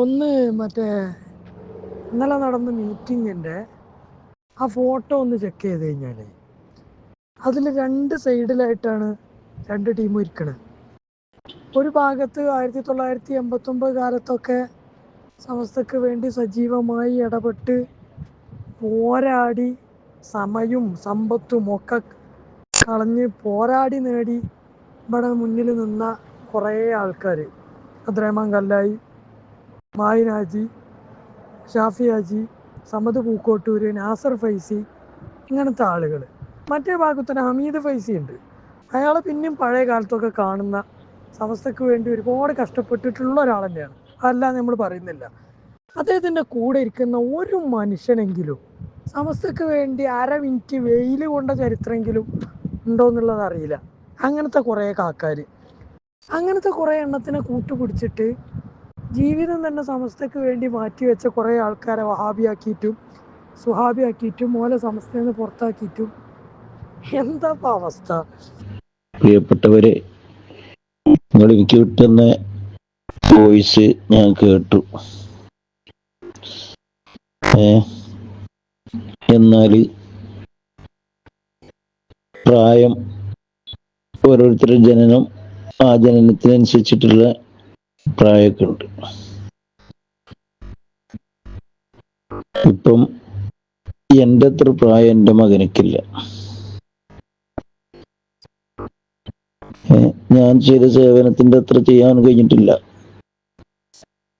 ഒന്ന് മറ്റേ ഇന്നലെ നടന്ന മീറ്റിങ്ങിന്റെ ആ ഫോട്ടോ ഒന്ന് ചെക്ക് ചെയ്ത് കഴിഞ്ഞാൽ അതിൽ രണ്ട് സൈഡിലായിട്ടാണ് രണ്ട് ടീമും ഇരിക്കണത് ഒരു ഭാഗത്ത് ആയിരത്തി തൊള്ളായിരത്തി എൺപത്തൊമ്പത് കാലത്തൊക്കെ സമസ്തക്ക് വേണ്ടി സജീവമായി ഇടപെട്ട് പോരാടി സമയവും സമ്പത്തും ഒക്കെ കളഞ്ഞ് പോരാടി നേടി ഇവിടെ മുന്നിൽ നിന്ന കുറേ ആൾക്കാർ അബ്ദുറഹ്മാൻ കല്ലായി മായിൻ ഷാഫിയാജി സമദ് പൂക്കോട്ടൂർ നാസർ ഫൈസി ഇങ്ങനത്തെ ആളുകൾ മറ്റേ ഭാഗത്തിന് ഹമീദ് ഫൈസി ഉണ്ട്. അയാൾ പിന്നെയും പഴയ കാലത്തൊക്കെ കാണുന്ന സമസ്തക്ക് വേണ്ടി ഒരുപാട് കഷ്ടപ്പെട്ടിട്ടുള്ള ഒരാൾ തന്നെയാണ് അതല്ല നമ്മൾ പറയുന്നില്ല. അദ്ദേഹത്തിന്റെ കൂടെ ഇരിക്കുന്ന ഒരു മനുഷ്യനെങ്കിലും സമസ്തക്ക് വേണ്ടി അര മിനിറ്റ് വെയിൽ കൊണ്ട ചരിത്രമെങ്കിലും ഉണ്ടോ എന്നുള്ളത് അറിയില്ല. അങ്ങനത്തെ കുറേ കാക്കാർ അങ്ങനത്തെ കുറേ എണ്ണത്തിനെ കൂട്ടുപിടിച്ചിട്ട് ജീവിതം തന്നെ സമസ്തക്ക് വേണ്ടി മാറ്റിവെച്ച കുറേ ആൾക്കാരെ വഹാബിയാക്കിയിട്ടും സുഹാബിയാക്കിയിട്ടും മോലെ സമസ്തയിൽ നിന്ന് പുറത്താക്കിയിട്ടും. എന്താ അവസ്ഥ? പ്രിയപ്പെട്ടവരെ എനിക്ക് വിട്ടുന്ന വോയിസ് ഞാൻ കേട്ടു. എന്നാൽ പ്രായം ഓരോരുത്തരുടെ ജനനം ആ ജനനത്തിനനുസരിച്ചിട്ടുള്ള പ്രായമൊക്കെ ഉണ്ട് ഇപ്പം എന്റെ അത്ര പ്രായം എന്റെ മകനക്കില്ല. ഞാൻ ചെയ്ത സേവനത്തിന്റെ അത്ര ചെയ്യാൻ കഴിഞ്ഞിട്ടില്ല.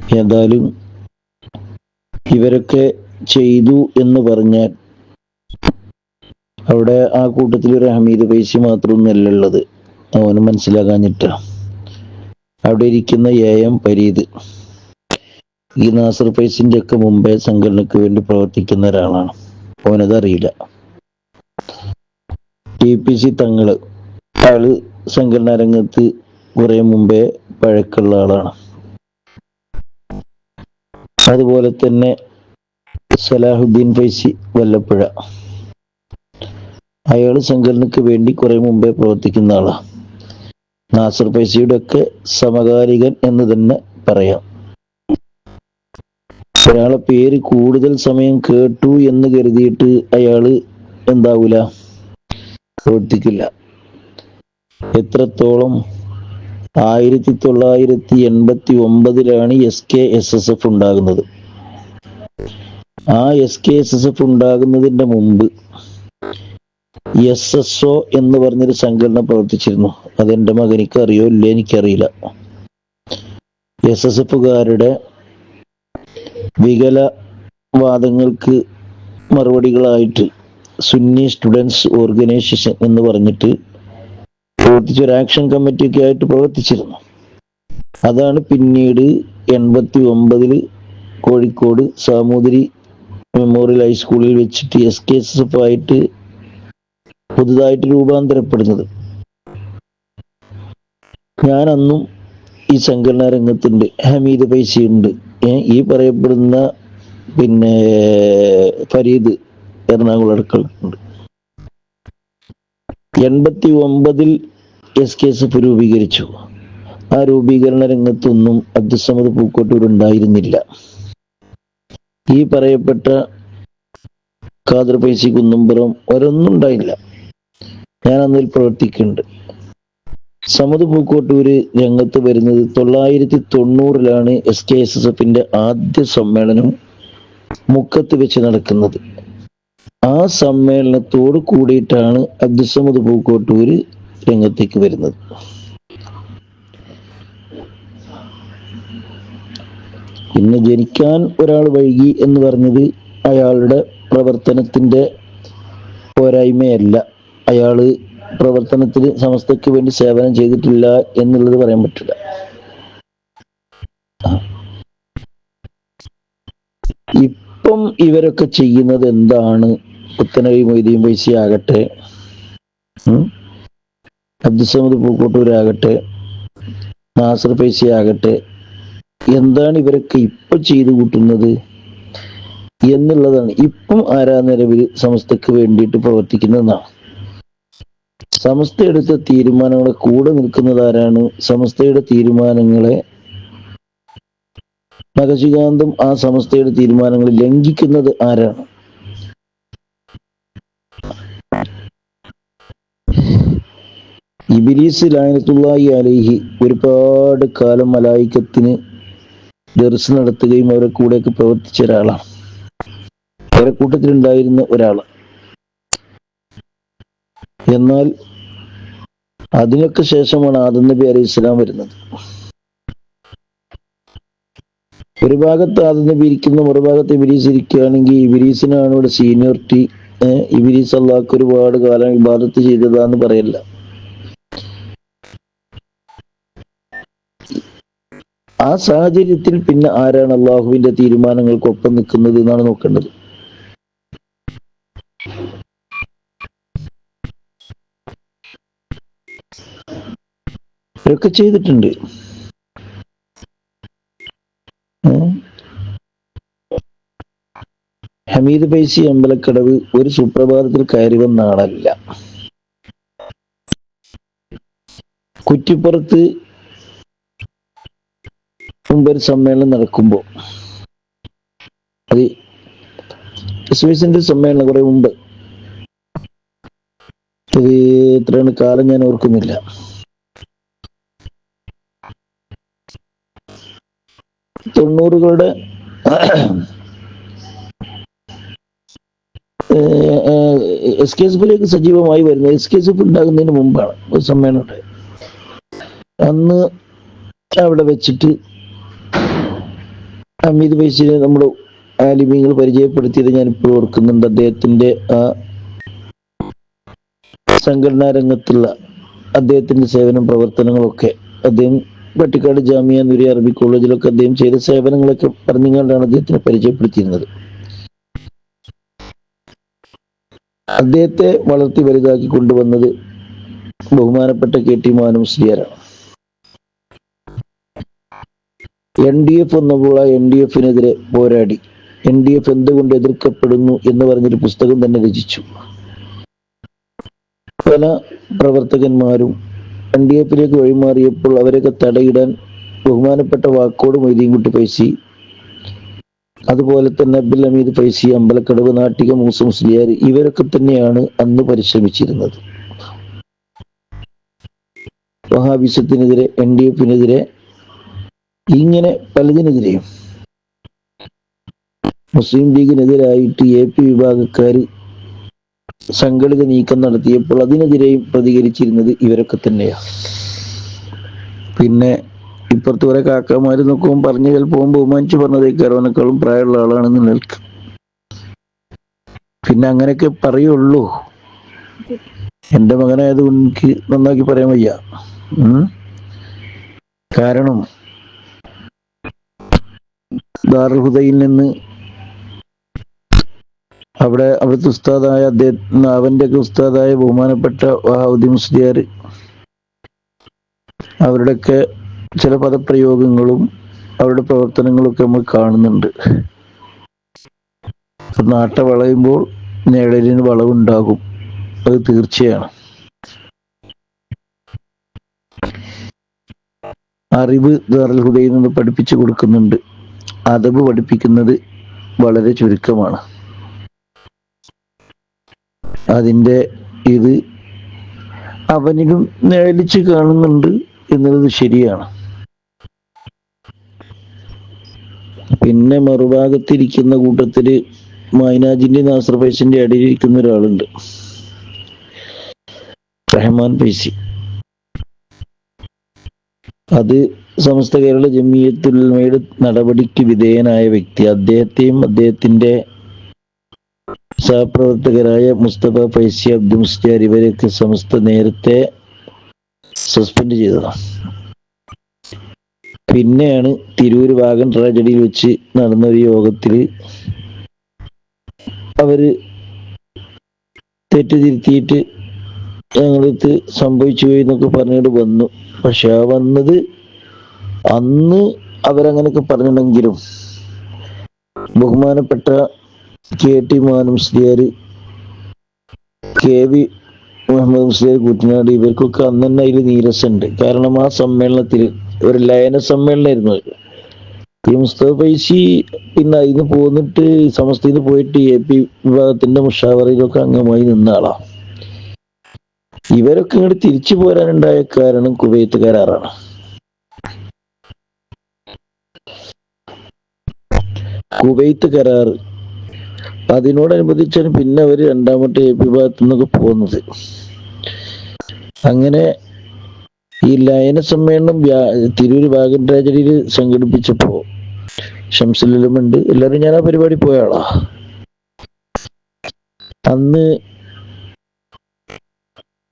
ഏതായാലും ഇവരൊക്കെ ചെയ്തു എന്ന് പറഞ്ഞാൽ അവിടെ ആ കൂട്ടത്തിൽ ഒരു ഹമീദ് പൈസ മാത്രമൊന്നുമല്ല ഉള്ളത്. അവന് മനസ്സിലാകാഞ്ഞിട്ട. അവിടെ ഇരിക്കുന്ന എ എം പരീത് ഈ നാസർ പൈസിന്റെ ഒക്കെ മുമ്പേ സംഘടനയ്ക്ക് വേണ്ടി പ്രവർത്തിക്കുന്ന ഒരാളാണ്. അവനതറിയില്ല ടി പി സി തങ്ങൾ. ആൾ സംഘടനാ രംഗത്ത് കുറെ മുമ്പേ പഴക്കുള്ള ആളാണ്. അതുപോലെ തന്നെ സലാഹുദ്ദീൻ ഫൈസി വല്ലപ്പുഴ. അയാൾ സംഘടനയ്ക്ക് വേണ്ടി കുറെ മുമ്പേ പ്രവർത്തിക്കുന്ന ആളാണ് നാസർ ഫൈസിയുടെ ഒക്കെ സമകാലികൻ എന്ന് തന്നെ പറയാം. ഒരാളെ പേര് കൂടുതൽ സമയം കേട്ടു എന്ന് കരുതിയിട്ട് അയാൾ എന്താവൂല? പ്രവർത്തിക്കില്ല. എത്രത്തോളം? ആയിരത്തി തൊള്ളായിരത്തി എൺപത്തി ഒമ്പതിലാണ് S K S S F ഉണ്ടാകുന്നത്. ആ S K S S F ഉണ്ടാകുന്നതിന്റെ മുമ്പ് എസ് എസ് ഒ എന്ന് പറഞ്ഞൊരു സംഘടന പ്രവർത്തിച്ചിരുന്നു. അതെന്റെ മകനിക്ക് അറിയോ ഇല്ല എനിക്കറിയില്ല. എസ് എസ് എഫുകാരുടെ വികലവാദങ്ങൾക്ക് മറുപടികളായിട്ട് സുന്നി സ്റ്റുഡൻസ് ഓർഗനൈസേഷൻ എന്ന് പറഞ്ഞിട്ട് പ്രവർത്തിച്ച ഒരു ആക്ഷൻ കമ്മിറ്റി ഒക്കെ ആയിട്ട് പ്രവർത്തിച്ചിരുന്നു. അതാണ് പിന്നീട് എൺപത്തി ഒമ്പതിൽ കോഴിക്കോട് സാമൂതിരി മെമ്മോറിയൽ ഹൈസ്കൂളിൽ വെച്ചിട്ട് എസ് കെ എസ് എഫ് ആയിട്ട് പുതുതായിട്ട് രൂപാന്തരപ്പെടുന്നത്. ഞാൻ അന്നും ഈ സംഘടനാ രംഗത്തുണ്ട് ഹമീദ് പൈസയുണ്ട് ഈ പറയപ്പെടുന്ന പിന്നെ ഫരീദ് എറണാകുളം അടുക്കളുണ്ട് എൺപത്തി ഒമ്പതിൽ എസ് കെ എസ് എഫ് രൂപീകരിച്ചു. ആ രൂപീകരണ രംഗത്തൊന്നും അബ്ദുസമദ് പൂക്കോട്ടൂർ ഉണ്ടായിരുന്നില്ല. ഈ പറയപ്പെട്ട ഖാദർ പൈസി കുന്നുംപുറം ഒരൊന്നും ഉണ്ടായില്ല. ഞാൻ അന്നിൽ പ്രവർത്തിക്കുന്നുണ്ട്. സമത് പൂക്കോട്ടൂര് രംഗത്ത് വരുന്നത് തൊള്ളായിരത്തി തൊണ്ണൂറിലാണ് എസ് കെ എസ് എസ് എഫിന്റെ ആദ്യ സമ്മേളനം മുക്കത്ത് വെച്ച് നടക്കുന്നത്. ആ സമ്മേളനത്തോട് കൂടിയിട്ടാണ് അബ്ദുസമദ് പൂക്കോട്ടൂര് രംഗത്തേക്ക് വരുന്നത്. ഇന്ന് ജനിക്കാൻ ഒരാൾ വൈകി എന്ന് പറഞ്ഞത് അയാളുടെ പ്രവർത്തനത്തിന്റെ പോരായ്മയല്ല. അയാൾ പ്രവർത്തനത്തിൽ സമസ്തയ്ക്ക് വേണ്ടി സേവനം ചെയ്തിട്ടില്ല എന്നുള്ളത് പറയാൻ പറ്റില്ല. ഇപ്പം ഇവരൊക്കെ ചെയ്യുന്നത് എന്താണ്? പുത്തനവി മൊയ്തീൻ പൈസ ആകട്ടെ. അബ്ദുസമദ് പൂക്കോട്ടൂരാകട്ടെ നാസർ പൈസ ആകട്ടെ. എന്താണ് ഇവരൊക്കെ ഇപ്പൊ ചെയ്തു കൂട്ടുന്നത് എന്നുള്ളതാണ്. ഇപ്പം ആരാ നിലവിൽ സമസ്തക്ക് വേണ്ടിയിട്ട് പ്രവർത്തിക്കുന്നതെന്നാണ്. സമസ്ത എടുത്ത തീരുമാനങ്ങളെ കൂടെ നിൽക്കുന്നത് ആരാണ്? സമസ്തയുടെ തീരുമാനങ്ങളെ നഖശികാന്തം ആ സമസ്തയുടെ തീരുമാനങ്ങൾ ലംഘിക്കുന്നത് ആരാണ്? ഇബിലീസ് ലായനത്തുള്ളാഹി അലൈഹി ഒരുപാട് കാലം മലായിക്കത്തിന് ദർശനം നടത്തുകയും അവരെ കൂടെയൊക്കെ പ്രവർത്തിച്ച ഒരാളാണ്. അവരെ കൂട്ടത്തിലുണ്ടായിരുന്ന ഒരാൾ എന്നാൽ അതിനൊക്കെ ശേഷമാണ് ആദം നബി അലി ഇസ്ലാം വരുന്നത്. ഒരു ഭാഗത്ത് ആദം നബി ഇരിക്കുന്ന മറുഭാഗത്ത് ഇബിരീസ് ഇരിക്കുകയാണെങ്കിൽ ഇബിരീസിനാണ് ഇവിടെ സീനിയോറിറ്റി ഇബിരീസ് അള്ളാഹ്ക്ക് ഒരുപാട് കാലം ഇബാദത്ത് ചെയ്തതാന്ന് പറയല്ല. ആ സാഹചര്യത്തിൽ പിന്നെ ആരാണ് അള്ളാഹുവിന്റെ തീരുമാനങ്ങൾക്കൊപ്പം നിൽക്കുന്നത് എന്നാണ് നോക്കേണ്ടത്. ഇതൊക്കെ ചെയ്തിട്ടുണ്ട്. ഹമീദ് പൈസി അമ്പലക്കടവ് ഒരു സുപ്രഭാതത്തിൽ കയറി വന്ന ആളല്ല. കുറ്റിപ്പുറത്ത് മുമ്പൊരു സമ്മേളനം നടക്കുമ്പോൾ അത് എസ്വിസിന്റെ സമ്മേളനം കുറെ മുമ്പ്. ഇത് എത്രയാണ് കാലം ഞാൻ ഓർക്കുന്നില്ല. തൊണ്ണൂറുകളുടെ എസ് കെ എസ് സജീവമായി വരുന്നത്. എസ് കെ എസ് ഉണ്ടാകുന്നതിന് മുമ്പാണ് ഒരു സമ്മേളനം അന്ന് അവിടെ വെച്ചിട്ട് അമീത് ബൈസിനെ നമ്മൾ ആലിമീങ്ങൾ പരിചയപ്പെടുത്തിയത് ഞാൻ ഇപ്പോൾ ഓർക്കുന്നുണ്ട്. അദ്ദേഹത്തിന്റെ ആ സംഘടനാ രംഗത്തുള്ള അദ്ദേഹത്തിന്റെ സേവനം പ്രവർത്തനങ്ങളൊക്കെ അദ്ദേഹം പട്ടിക്കാട് ജാമിയ നുരി അറബി കോളേജിലൊക്കെ അദ്ദേഹം ചെയ്ത സേവനങ്ങളൊക്കെ പറഞ്ഞുകൊണ്ടാണ് അദ്ദേഹത്തിനെ പരിചയപ്പെടുത്തിയിരുന്നത്. അദ്ദേഹത്തെ വളർത്തി വലുതാക്കി കൊണ്ടുവന്നത് ബഹുമാനപ്പെട്ട കെ ടി മാനു മുസ്ലിയാരാണ്. എൻ ഡി എഫ് എന്നുള്ള എൻ ഡി എഫിനെതിരെ പോരാടി. എൻ ഡി എഫ് എന്തുകൊണ്ട് എതിർക്കപ്പെടുന്നു എന്ന് പറഞ്ഞൊരു പുസ്തകം തന്നെ രചിച്ചു. പല പ്രവർത്തകന്മാരും എൻ ഡി എഫിലേക്ക് വഴിമാറിയപ്പോൾ അവരെയൊക്കെ തടയിടാൻ ബഹുമാനപ്പെട്ട വാക്കോട് മൊയ്തീൻകുട്ടി പൈസി. അതുപോലെ തന്നെ അബ്ദുൽ ഹമീദ് പൈസി അമ്പലക്കടവ് നാട്ടിക മൂസ മുസ്ലിയാർ ഇവരൊക്കെ തന്നെയാണ് അന്ന് പരിശ്രമിച്ചിരുന്നത്. വഹാബിസത്തിനെതിരെ എൻ ഡി എഫിനെതിരെ ഇങ്ങനെ പലതിനെതിരെയും. മുസ്ലിം ലീഗിനെതിരായിട്ട് എ പി വിഭാഗക്കാർ സംഘടിത നീക്കം നടത്തിയപ്പോൾ അതിനെതിരെയും പ്രതികരിച്ചിരുന്നത് ഇവരൊക്കെ തന്നെയാണ് പിന്നെ ഇപ്പുറത്ത് കുറെ കാക്കമാര് നോക്കുമ്പോൾ പറഞ്ഞു ചിലപ്പോൾ ബഹുമാനിച്ച് പറഞ്ഞതേക്കാർ അവനേക്കാളും പ്രായമുള്ള ആളാണെന്ന് നിൽക്കും പിന്നെ അങ്ങനെയൊക്കെ പറയുള്ളൂ. എന്റെ മകനായത് എനിക്ക് നന്നാക്കി പറയാൻ വയ്യ. കാരണം ദാർഹുദയിൽ നിന്ന് അവിടെ അവിടുത്തെ ഉസ്താദായ അദ്ദേഹം അവന്റെ ഉസ്താദായ ബഹുമാനപ്പെട്ട വഹാവുദ്ദീൻ മുസ്ലിയാർ അവരുടെയൊക്കെ ചില പദപ്രയോഗങ്ങളും അവരുടെ പ്രവർത്തനങ്ങളൊക്കെ നമ്മൾ കാണുന്നുണ്ട്. നാട്ട വളയുമ്പോൾ നേടലിന് വളവുണ്ടാകും. അത് തീർച്ചയാണ്. അറിവ് ദാറുൽ നിന്ന് പഠിപ്പിച്ചു കൊടുക്കുന്നുണ്ട്. അതവ് പഠിപ്പിക്കുന്നത് വളരെ ചുരുക്കമാണ്. അതിന്റെ ഇത് അവനിലും നേടിച്ച് കാണുന്നുണ്ട് എന്നുള്ളത് ശരിയാണ്. പിന്നെ മറുഭാഗത്തിരിക്കുന്ന കൂട്ടത്തിൽ മൈനാജിന്റെ നാസർ ഫൈസിന്റെ അടിയിലിരിക്കുന്ന ഒരാളുണ്ട്. റഹ്മാൻ പൈസി അത് സമസ്ത കേരള ജമിയത്തുൽമയുടെ നടപടിക്ക് വിധേയനായ വ്യക്തി. അദ്ദേഹത്തെയും അദ്ദേഹത്തിന്റെ സഹപ്രവർത്തകരായ മുസ്തഫ ഫൈസി അബ്ദുൽ മുസ്തിയാർ ഇവരെയൊക്കെ സംസ്ഥ നേരത്തെ സസ്പെൻഡ് ചെയ്തതാണ് പിന്നെയാണ് തിരൂര് വാഗൻ ട്രാജഡിയിൽ വെച്ച് നടന്ന ഒരു യോഗത്തിൽ അവർ തെറ്റ് തിരുത്തിയിട്ട് ഞങ്ങളടുത്ത് സംഭവിച്ചു പോയി എന്നൊക്കെ പറഞ്ഞിട്ട് വന്നു. പക്ഷെ ആ വന്നത് അന്ന് അവരങ്ങനെയൊക്കെ പറഞ്ഞിട്ടുണ്ടെങ്കിലും ബഹുമാനപ്പെട്ട K T Man Musliyar K V Muhammad Musliyar Kuttanad ഇവർക്കൊക്കെ അന്ന് തന്നെ അതിൽ നീരസുണ്ട് കാരണം ആ സമ്മേളനത്തിൽ ഒരു ലയന സമ്മേളനമായിരുന്നു. ഈ മുസ്തഫ പൈസി പിന്നെ അതിന് പോന്നിട്ട് സമസ്തയിൽ പോയിട്ട് എ പി വിഭാഗത്തിന്റെ മുഷാവറയിലൊക്കെ അംഗമായി നിന്ന ആളാ. ഇവരൊക്കെ ഇങ്ങോട്ട് തിരിച്ചു പോരാനുണ്ടായ കാരണം കുവൈത്ത് കരാറാണ് കുവൈത്ത് കരാർ അതിനോടനുബന്ധിച്ചാണ് പിന്നെ അവർ രണ്ടാമത്തെ എ പി ഭാഗത്തു നിന്നൊക്കെ പോകുന്നത്. അങ്ങനെ ഈ ലയന സമ്മേളനം തിരൂർ വാഗൻ ട്രാജഡിയിൽ സംഘടിപ്പിച്ചപ്പോ ഷംസുലുണ്ട് എല്ലാവരും ഞാൻ ആ പരിപാടി പോയ ആളാ. അന്ന്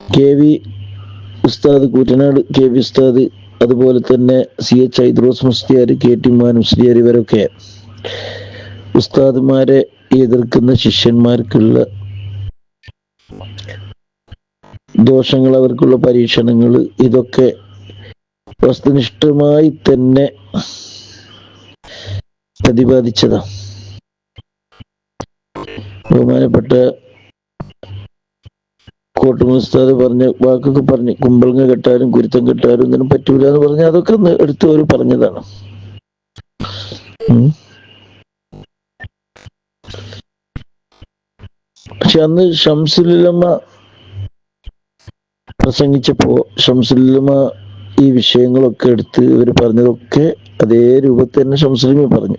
കെ വി ഉസ്താദ് കൂറ്റനാട് കെ വി ഉസ്താദ് അതുപോലെ തന്നെ C H Aidros Musliyar K T Man Musliyar ഇവരൊക്കെ ഉസ്താദുമാരെ എതിർക്കുന്ന ശിഷ്യന്മാർക്കുള്ള ദോഷങ്ങൾ അവർക്കുള്ള പരീക്ഷണങ്ങൾ ഇതൊക്കെ വസ്തുനിഷ്ഠമായി തന്നെ പ്രതിപാദിച്ചതാ. ബഹുമാനപ്പെട്ട കോട്ടുമുസ്താദ് പറഞ്ഞ വാക്കൊക്കെ പറഞ്ഞ് കുമ്പളങ്ങ കെട്ടാനും കുരുത്തം കെട്ടാനും ഒന്നിനും പറ്റൂല എന്ന് പറഞ്ഞ അതൊക്കെ ഒന്ന് എടുത്ത് അവർ പറഞ്ഞതാണ്. പക്ഷെ അന്ന് ഷംസുലുലമ പ്രസംഗിച്ചപ്പോ ഷംസുലുലമ ഈ വിഷയങ്ങളൊക്കെ എടുത്ത് ഇവർ പറഞ്ഞതൊക്കെ അതേ രൂപത്തിൽ തന്നെ ഷംസുലുമ പറഞ്ഞു.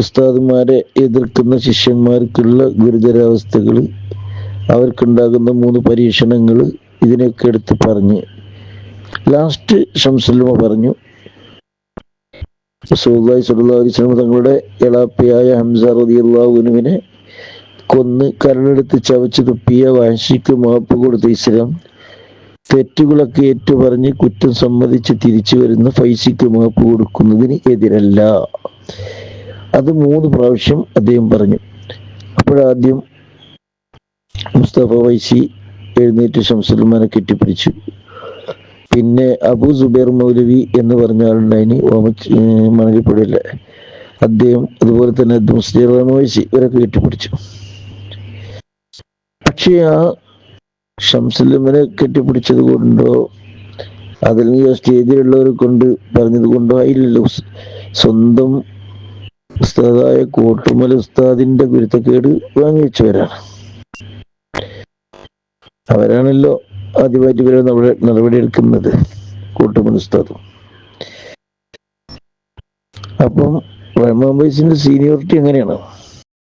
ഉസ്താദുമാരെ എതിർക്കുന്ന ശിഷ്യന്മാർക്കുള്ള ഗുരുതരാവസ്ഥകൾ അവർക്കുണ്ടാകുന്ന മൂന്ന് പരീക്ഷണങ്ങൾ ഇതിനൊക്കെ എടുത്ത് പറഞ്ഞ് ലാസ്റ്റ് ഷംസുലുമ പറഞ്ഞു. റസൂലുള്ളാഹി സുല്ലാ അലൈഹി വസല്ലം തങ്ങളുടെ എളാപ്പയായ ഹംസ റളിയല്ലാഹുവിനെ കൊന്ന് കരണെടുത്ത് ചവച്ച് തുപ്പിയ വാശിക്ക് മാപ്പ് കൊടുത്ത ഇസ്ലാം തെറ്റുകളൊക്കെ ഏറ്റുപറഞ്ഞ് കുറ്റം സമ്മതിച്ച് തിരിച്ചു വരുന്ന ഫൈസിക്ക് മാപ്പ് കൊടുക്കുന്നതിന് എതിരല്ല. അത് മൂന്ന് പ്രാവശ്യം അദ്ദേഹം പറഞ്ഞു. അപ്പോഴാദ്യം മുസ്തഫ വൈസി എഴുന്നേറ്റ് ശംസുൽമാനെ കെട്ടിപ്പിടിച്ചു. പിന്നെ അബു സുബൈർ മൗലവി എന്ന് പറഞ്ഞ ആളുണ്ടായിന് മണലിപ്പുഴയിലെ അദ്ദേഹം അതുപോലെ തന്നെ മുസ്ലിം വൈസി ഇവരൊക്കെ കെട്ടിപ്പിടിച്ചു. പക്ഷേ ആ ഷംസുല്ലമ്മനെ കെട്ടിപ്പിടിച്ചത് കൊണ്ടോ അതിൽ സ്റ്റേജിലുള്ളവരെ കൊണ്ട് പറഞ്ഞത് കൊണ്ടോ ആയില്ലല്ലോ. സ്വന്തം ഉസ്താദായ കോട്ടുമല ഉസ്താദിന്റെ ഗുരുത്തക്കേട് വാങ്ങിവെച്ചവരാണ്. അവരാണല്ലോ ആദ്യമായിട്ട് ഇവരെ നടപടി നടപടിയെടുക്കുന്നത് കൂട്ടുമൽ ഉസ്താദും. അപ്പം റഹ്മാൻ ബൈസിന്റെ സീനിയോറിറ്റി എങ്ങനെയാണ്?